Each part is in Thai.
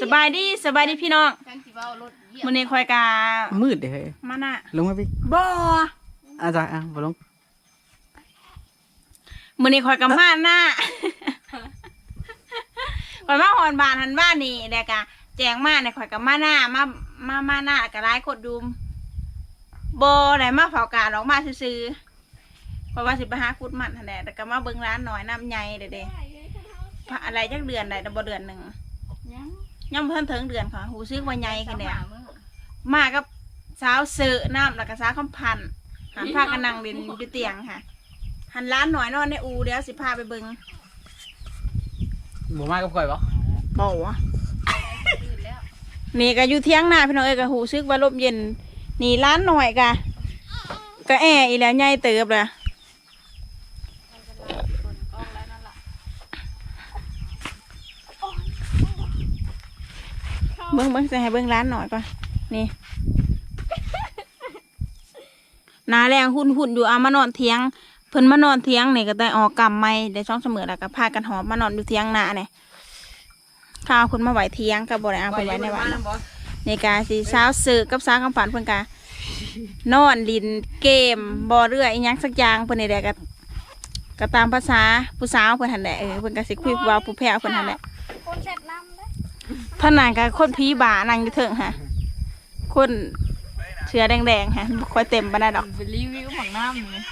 สบายดีสบายดีพี่น้องจังสิเว้ารถเหยียบมื้อนี้คอยกามืดเด้เฮ้ยมาน่ะลงมาพี่บ่อาจารย์อะบ่ลงมื้อนี้คอยกามาหน้าคอยมาหอนบ้านหันบ้านนี่แล้วก็แจงมาเนี่ยคอยกามาหน้ามามามาหน้าก็หลายคนดูมบ่ได้มาเฝ้ากาดอกมาซื่อๆเพราะว่าสิไปหาคุดมันหั่นแหละแต่ก็มาเบิ่งร้านหน่อยน้ำใหญ่เด้ๆพระอะไรจักเดือนได้แต่บ่เดือนหนึง ยัง ยังบ่ทันถึงเดือนค่ะ หูซึกว่าใหญ่กันแน่สามมื้อมากับสาวเสือน้ำแล้วก็สาวคำพันธุ์หันพากันนั่งเล่นอยู่เตียงค่ะ หันร้านหน่อยนอนในอูเดี๋ยวสิพาไปเบิงบ่มากับข่อยบ่บ่วะตื่นแล้วนี่ก็อยู่เที่ยงหน้าพี่น้องเอ้ยก็หูซึกว่าลมเย็น นี่ร้านหน่อยกะก็แออีแล้วใหญ่เติบเลย เบิ้งเบิ้งจะให้เบิ้งร้านหน่อยก่อนนี่นาแรงหุ่นหุ่นอยู่เอามานอนเทียงเพิ่นมานอนเทียงนี่ก็ได้ออกกำไม่ได้ช่องเสมอแล้วก็พากันหอบมานอนอยู่เทียงหน้าเนี่ยข้าวคุณมาไหวเทียงกับบริอาเพิ่นไว้ในวันในกาสีสาสื่อกับสาคำฝันเพิ่นกานอนลินเกมบ่เรืออีหยังสักอย่างเพิ่นนี่แหละก็ก็ตามภาษาผู้สาวเพิ่นหันแหละเออเพิ่นก็สิคุยผู้ว่าผู้แพ้เพิ่นหันแหละ คนเสร็จน้ำเด้อ ท่านนั่นก็คนผีบานังอยู่เถิงค่ะคนเชื้อแดงๆค่ะบ่ค่อยเต็มปานใดดอกไปรีวิวของน้ำเลย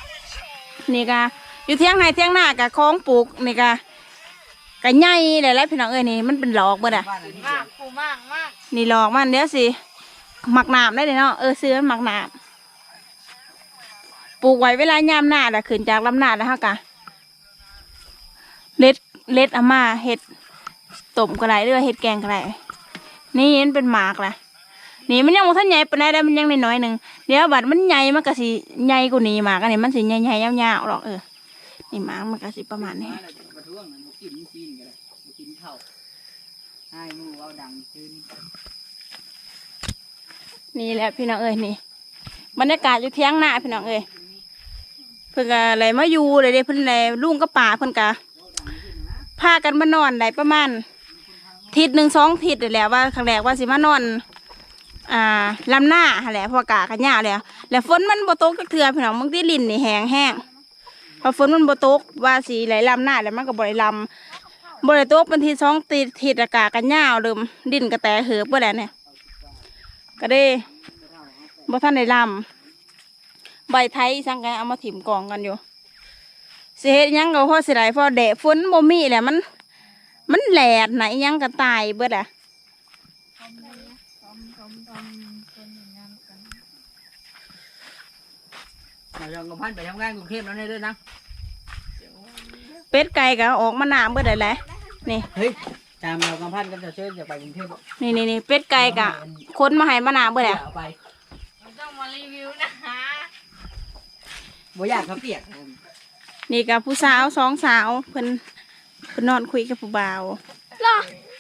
นี่ก็อยู่เที่ยงไห้เที่ยงหน้ากับคลองปลูกนี่ก็ก็ใหญ่หลายๆพี่น้องเอ้ยนี่มันเป็นหลอกเบิดอะ มากฟูมากมากนี่หลอกมันเดี๋ยวสิหมักหนามได้เลยเนาะเออซื้อมันหมักหนามปลูกไว้เวลายามหน้าแหละขึ้นจากลำหน้าแล้วฮะกะเล็ดเล็ดอามาเห็ด ต้มก็ได้หรือว่าเห็ดแกงก็ได้นี่มันเป็นหมากแหละนี่มันยังบ่ทันใหญ่ปานใดได้มันยังน้อยๆหนึ่งเดี๋ยวบัดมันใหญ่มันก็สิใหญ่กว่านี้หมากอันนี้มันสิใหญ่ๆยาวๆหรอกเออนี่หมากมันก็สิประมาณนี้ประนี่แหละพี่น้องเอ้ยนี่บรรยากาศอยู่เที่ยงหน้าพี่น้องเอ้ยเพิ่นก็อะไรมาอยู่เลยเด้เพิ่นอะไรลุงกับป่าเพิ่นก็ พากันมานอนได้ประมาณทิศหนึ่งสองทิศนี่แหละว่าครั้งแรกว่าสิมานอนอ่าลำหน้าแหละพอกากันยาแล้วแล้วฝนมันบ่ตกจักเทื่อพี่น้องบางที่ลินนี่แห้งแห้งพอฝนมันบ่ตกว่าสิไหลลำหน้าแล้วมันก็บ่ได้ลำบ่ได้ตกเป็นทีสองติดทิศอากาศกันยาวเดิมดินกระแตเหือบบ่แล้วเนี่ยก็ได้บ่ท่านได้ลำใบไทยสังกัเอามาถิ่มกองกันอยู่ สิเฮ็ดยังก็พอสิได้พอแดดฝนบ่มีแหละมัน มันแหลดไหนะอิหยังก็ตายเบิดอะมาลองกับพันไปทำงานกรุงเทพแล้วเนี่ยด้อนะเป็ดไก่ก็ออกมาหนามเบิดได้แหละนี่เฮ้ยตามเรากับพันก็จะเชิญจะไปกรุงเทพนี่นี่นี่เป็ดไก่ก็คนมาให้มาหนามเบิดอะเอาไปต้องมารีวิวนะคะบ่อยากเขาเปียก นี่ก็ผู้สาวสองสาวเพิ่นเพิ่นนอนคุยกับผู้บ่าวหรอ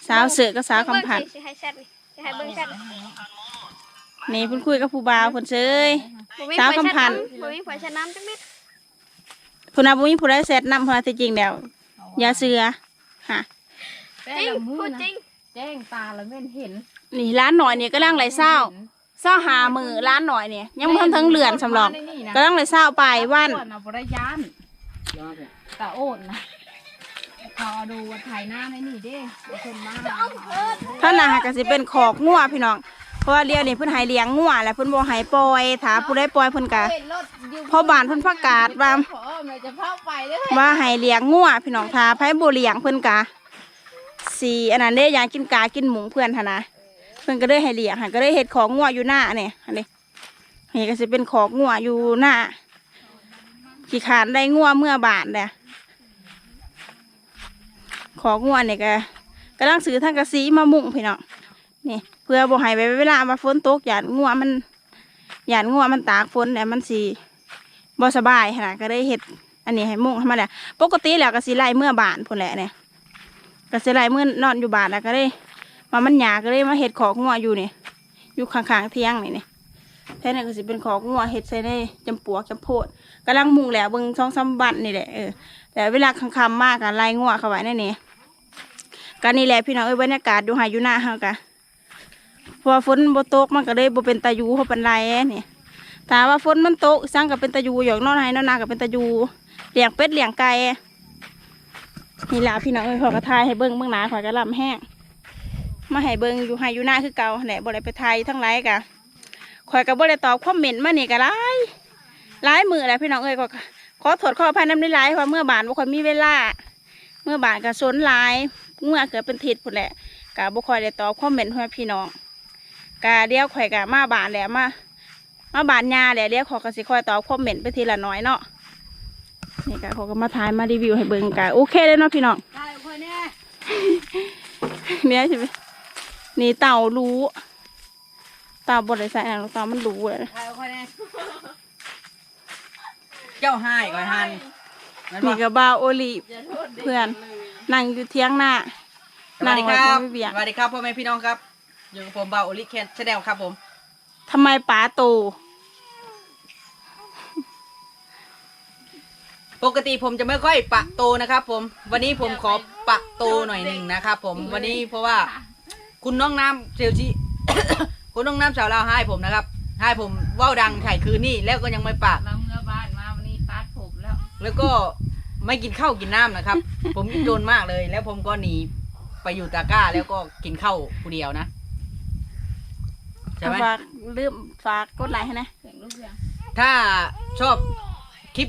สาวเสือกับสาวคำพันธุ์สิให้แชทสิให้เบิ่งแชทนี่เพิ่นคุยกับผู้บ่าวเพิ่นเซย บ่มีสาวไฟแชทคำพันธุ์ บ่มีไฟแชทน้ำจังนิดเพิ่นน่ะบ่มีผู้ใดเสร็จนำเพราะว่าที่จริงแล้วอย่าเสือฮะแต่จริงละมือพูดนะจริงแจ้งตาแล้วแม่นเห็นนี่ร้านหน่อยนี่ก็ลังไหลเศร้าเศร้าหามือร้านหน่อยเนี่ยยังไม่ทันทั้งเรือนสำรองก็ลังไหลเศร้าไปวัน ก่อนเอาบริยานยอดเลย ตาโอดนะพอดูว่าถ่ายหน้าในนี่เด้เอาคนมาท่านน่ะหากสิเป็นขอกงัวพี่น้อง เพราะว่าเรียวนี่เพิ่นให้เลี้ยงงัวแหละเพิ่นบ่ให้ปล่อยถ้าผู้ใดปล่อยเพิ่นก็เห็นรถอยู่พ่อบ้านเพิ่นประกาศว่าขอแม่จะเข้าไปเด้อว่าให้เลี้ยงงัวพี่น้องถ้าไผบ่เลี้ยงเพิ่นก็สิอันนั้นเด้อยางกินกากินหมูเพื่อนหั่นนะเพิ่นก็เลยให้เลี้ยงหั่นก็เลยเฮ็ดของงัวอยู่หน้าเนี่ยอันนี้นี่ก็สิเป็นของงัวอยู่หน้า ขี้ขานได้งัวเมื่อบานเด้อของงัวเนี่ยก็กำลังซื้อทั้งกระสีมามุ่งพี่น้องนี่ เพื่อบ่ให้ไปเวลามาฝนตกหยาดงัวมันหยาดงัวมันตากฝนเนี่ยมันสีบ่สบายขนาดก็ได้เห็ดอันนี้ให้มุ่งให้มาแหละปกติแล้วก็สีไล่เมื่อบานพุ่นแหละเนี่ยก็สีไล่เมื่อนอนอยู่บานแล้วก็ได้มามันหยาก็เลยมาเห็ดของงัวอยู่เนี่ยอยู่ข้างๆเที่ยงนี่เนี่ยแท้นี่ก็สิเป็นของงัวเห็ดใส่ในจำปวกจำโพด กำลังมุงแล้วเบิ่งช่องซ้ำบันนี่แหละเออแต่เวลาค่ำๆมากอะไล่งัวเข้าไว้ในนี่ก็นี่แหละพี่น้องเอ้ยบรรยากาศอยู่หายอยู่หน้าเฮากะพราะว่าฝนบ่ตกมันก็เลยบ่เป็นตายูเขาเป็นไรนี่ถ้าว่าฝนมันตกสร้างกับเป็นตายูหยอกนอนให้นอนนากับเป็นตายูเลี้ยงเป็ดเลี้ยงไก่นี่แหละพี่น้องเอ้ยขอกระทายให้เบิ้งเบิ้งหนาขอยกระลำแห้งมาให้เบิ้งอยู่ให้อยู่หน้าคือเก่าแหละบ่ได้ไปไทยทั้งไรกะข่อยก็บ่ได้ตอบคอมเมนต์มาเนี่ก็หลาย หลายมือแหละพี่น้องเอ้ยก็ขอโทษขออภัยน้ำได้หลายเพราะเมื่อบานบ่ค่อยมีเวลา เมื่อบานก็สนหลายเมื่อเกิดเป็นทิศพุ่นแหละกะบ่ค่อยได้ตอบคอมเมนต์ให้พี่น้องกะเดียวข่อยกะมาบานแหละมามาบานยาแหละเดียวขอยก็สิคอยตอบคอมเมนต์ไปทีละน้อยเนาะนี่กะเขาก็มาถ่ายมารีวิวให้เบิ่งกะโอเคเลยเนาะพี่น้องได้คนเนี่ยเนี่ยใช่ไหมนี่เต่ารู้เต่าบดใส่ใส่หนังเต่ามันรู้เลย เนี่ยเจ้าให้ก่อยหันนั่นนี่บ่ก็บ่าวโอลีฟเพื่อนนั่งอยู่เที่ยงหน้า สวัสดีครันั่บงไว้บ่มีเบียงสวัสดีครับพ่อแม่พี่น้องครับ อยู่กับผมเบาโอลิแคนชาแนลครับผมทำไมป๋าโต ปกติผมจะไม่ค่อยปะโตนะครับผมวันนี้ผมขอปะโตหน่อยหนึ่งนะครับผมวันนี้เพราะว่า คุณน้องน้ำเซลจีคุณน้องน้ำสาวลาวให้ผมนะครับให้ผมเว่าวดังไถ่คืนนี่แล้วก็ยังไม่ปากเรา แล้วแล้วก็ไม่กินข้าวกินน้ำนะครับ ผมจนมากเลย แล้วผมก็หนีไปอยู่ตาก้าแล้วก็กินข้าวผู้เดียวนะใช่ไหมฝากลืมฝากกดไลค์ให้นะเสียงลูกเสียงถ้าชอบคลิป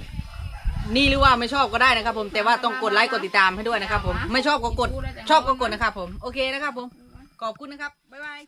นี้หรือว่าไม่ชอบก็ได้นะครับ ผมแต่ว่าต้องกดไลค์กดติดตามให้ด้วยนะครับ ผมไม่ชอบก็กดชอบก็กดนะครับ ผมโอเคนะครับ ผมขอบคุณนะครับบ๊ายบาย